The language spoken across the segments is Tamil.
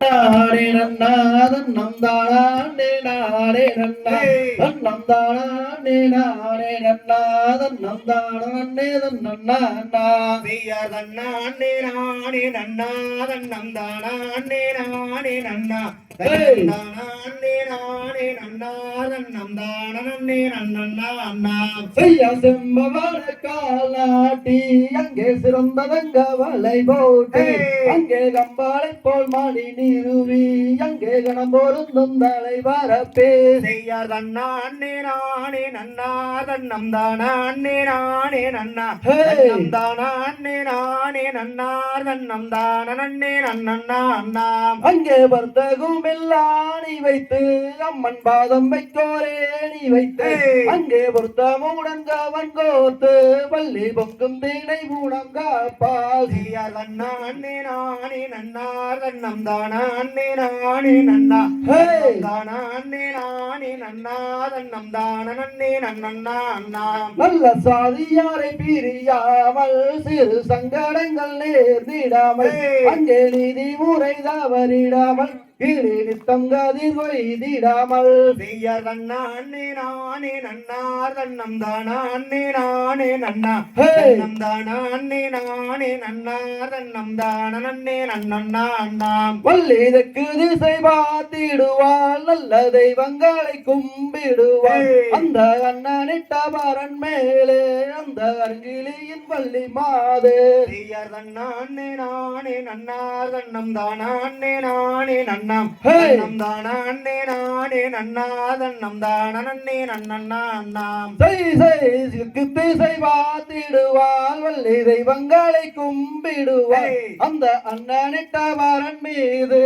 நானே நன்னாதன் நம் தானே நானே நன்னா. நம் தானே நானே நன்னாதன் நம் தானே நன்னா செய்யார் தன்னானே நானே நன்னா. தன்னம் தானே நானே நன்னா நானே நன்னா. தன்னம் தானே நன்னா அண்ணா செய்ய செம்பவன காலாட்டி அங்கே சிறந்ததங்க வலை போட்டு. அங்கே கம்பாளை போல் மாடி நிறுவி அங்கே கணம் பொருந்தும் தலை வரப்பே செய்யார் தன்னானே நானே நன்னா தன்னம் தானே நானே நன்னா. தன்னம் தானே நானே நன்னா தன்னம் தானே நன்னா. அண்ணா அங்கே வர்த்தகம் எல்லாம் வைத்து அம்மன் பாதம் வைக்கோரே நீ வைத்து. அங்கே பொருத்தமுடன் கவன் கோத்து பள்ளி பொங்கும் தீனை மூடம் காப்பால் செய்யார் தன்னானே நானே நன்னா தன்னம் தானே நானே நன்னா. ஹே. தானே நானே நன்னா. தன்னம் தானே நன்னா அண்ணா. நல்ல சாதியாரை பிரியாமல் சிறு சங்கடங்கள் நேர்ந்திடாமல். அங்கே நீதி முறை தவறிடாமல் கீழே நித்தம் கதிர் கொய்திடாமல் செய்யார் தன்னானே நானே நன்னார் தன்னம் தானே நானே நன்னா. ஹே. தன்னம் தானே நானே நன்னார் தன்னம் தானே நன்னா அண்ணா. வல்லிதற்கு திசை பார்த்திடுவாள் நல்ல தெய்வங்களை கும்பிடுவாள். அந்த அண்ணனிட்ட பரன் மேலே அந்த அருங்கிலியின் பள்ளி மாதே செய்யார் தன்னானே நானே நன்னார் தன்னம் தானே நானே நன்னாம் ஹே. தன்னம் தானே நானே நன்னா தன்னம் தானே நன்னா அண்ணாம் திசை பார்த்திடுவாள் வள்ளி தெய்வங்களை கும்பிடுவாள். அந்த அண்ணனிட்ட பரன் மீது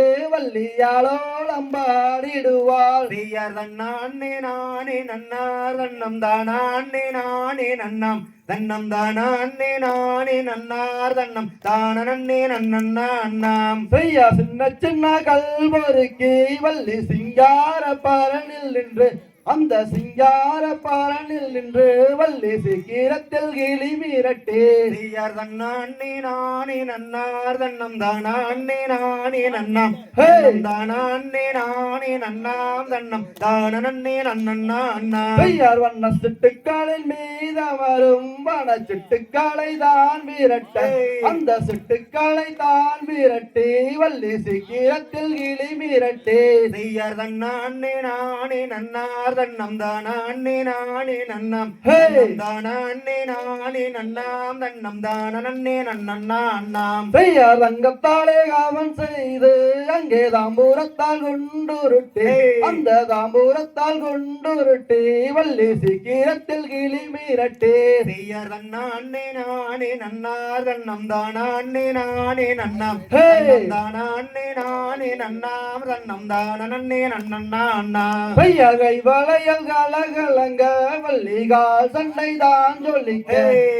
வள்ளியாளோளம்பாடிடுவாள் செய்யார் தன்னானே நானே நன்னார். தன்னம் தானே நானே நன்னாம். தன்னம் தானே நானே நன்னார். தன்னம் தானே நன்னா அண்ணாம் செய்யா சின்ன சின்ன கல்வொருக்கி வள்ளி சிங்கார பரனில் நின்று அந்த சிங்கார பரனில் நின்று வள்ளி சீக்கிரத்தில் கிளி மிரட்டே. செய்யார் தன்னானே நானே நன்னார் தன்னம் தானே நானே நன்னாம். ஹே. தானே நானே நன்னாம் தன்னம். தானே நன்னா அண்ணாம் செய்யார் வண்ண சிட்டுக்களின் மீதமரும் வன சிட்டுக்களை தான் விரட்ட. அந்த சிட்டுக்களை தான் விரட்டி வள்ளி சீக்கிரத்தில் கிளி மிரட்டே. செய்யார் தன்னானே நானே நன்னார் தன்னம் தானே நானே நன்னாம். ஹே. தானே நானே நன்னாம். தன்னம் தானே நன்னா அண்ணாம் செய்யார் ரங்கத்தாலே காவன் செய்து அங்கே தாம்பூரத்தால் கொண்டுருட்டி. அந்த தாம்பூரத்தால் கொண்டுருட்டி வள்ளி சீக்கிரத்தில் கிளி மிரட்டி. செய்யார் தன்னானே நானே நன்னார். தன்னம் தானே நானே நன்னாம். ஹே. தானே நானே நன்னாம். தன்னம் தானே நன்னா அண்ணாம் பையா கை வளையல் கலகலங்க வள்ளிகால் சண்டை தான் சொல்லிக்க.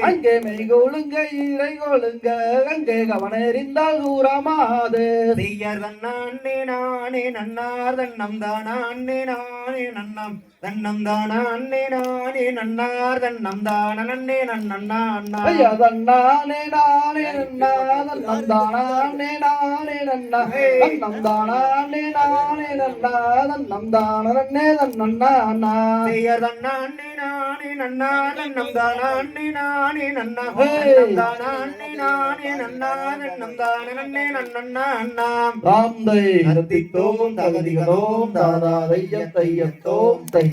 அங்கே மெய் கொழுங்க இறை கொழுங்க அங்கே கவனறிந்தால் கூறமாது செய்யார் தன்னானே நானே நன்னார் தன்னம் தானே நானே நன்னாம் தன்னம் தானே நானே நன்னார் தன்னம் தானே நன்னா அண்ணா ஐயா தன்னானே நானே நன்னா தன்னம் தானே நானே நன்னா. தன்னம் தானே நானே நன்னா தன்னம் தானே தன்னன்னா அண்ணா செய்யார் தன்னானே நானே நன்னா தன்னம் தானே நானே நன்னா ஹே. தன்னம் நன்னா தானே நன்னா அண்ணா தகதிகளோம் தாதா தைய தையத்தோம் தை